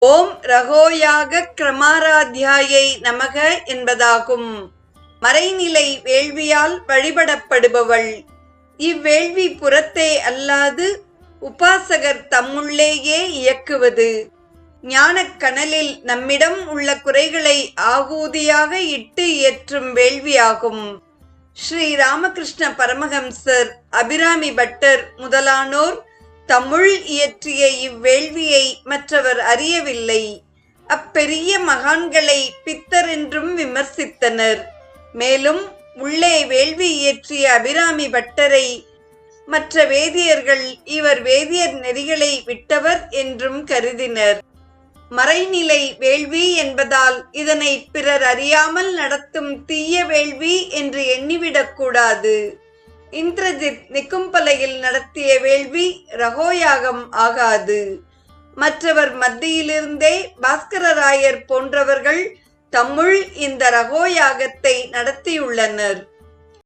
ஓம் ரகோயாக கிரமாராத்தியாயை நமக என்பதாகும். மறைநிலை வேள்வியால் வழிபடப்படுபவள். இவ்வேள்வி புறத்தே அல்லாது உபாசகர் தம்முள்ளேயே இயக்குவது. ஞானக் கனலில் நம்மிடம் உள்ள குறைகளை ஆகூதியாக இட்டு இயற்றும் வேள்வியாகும். ஸ்ரீ ராமகிருஷ்ண பரமஹம்சர் அபிராமி பட்டர் முதலானோர் தமிழ் இயற்றிய இவ்வேள்வியை மற்றவர் அறியவில்லை. அப்பெரிய மகான்களை பித்தர் என்றும் விமர்சித்தனர். மேலும் உள்ளே வேள்வி இயற்றிய அபிராமி பட்டரை மற்ற வேதியர்கள் இவர் வேதியர் நெறிகளை விட்டவர் என்றும் கருதினர். மறைநிலை வேள்வி என்பதால் இதனை பிறர் அறியாமல் நடத்தும் தீய வேள்வி என்று எண்ணிவிடக்கூடாது. இந்திரஜித் நிக்கும்பலையில் நடத்திய வேள்வி ரகோயாகம் ஆகாது. மற்றவர் மத்தியிலிருந்தே பாஸ்கரராயர் போன்றவர்கள் தம்முள் இந்த ரகோயாகத்தை நடத்தியுள்ளனர்.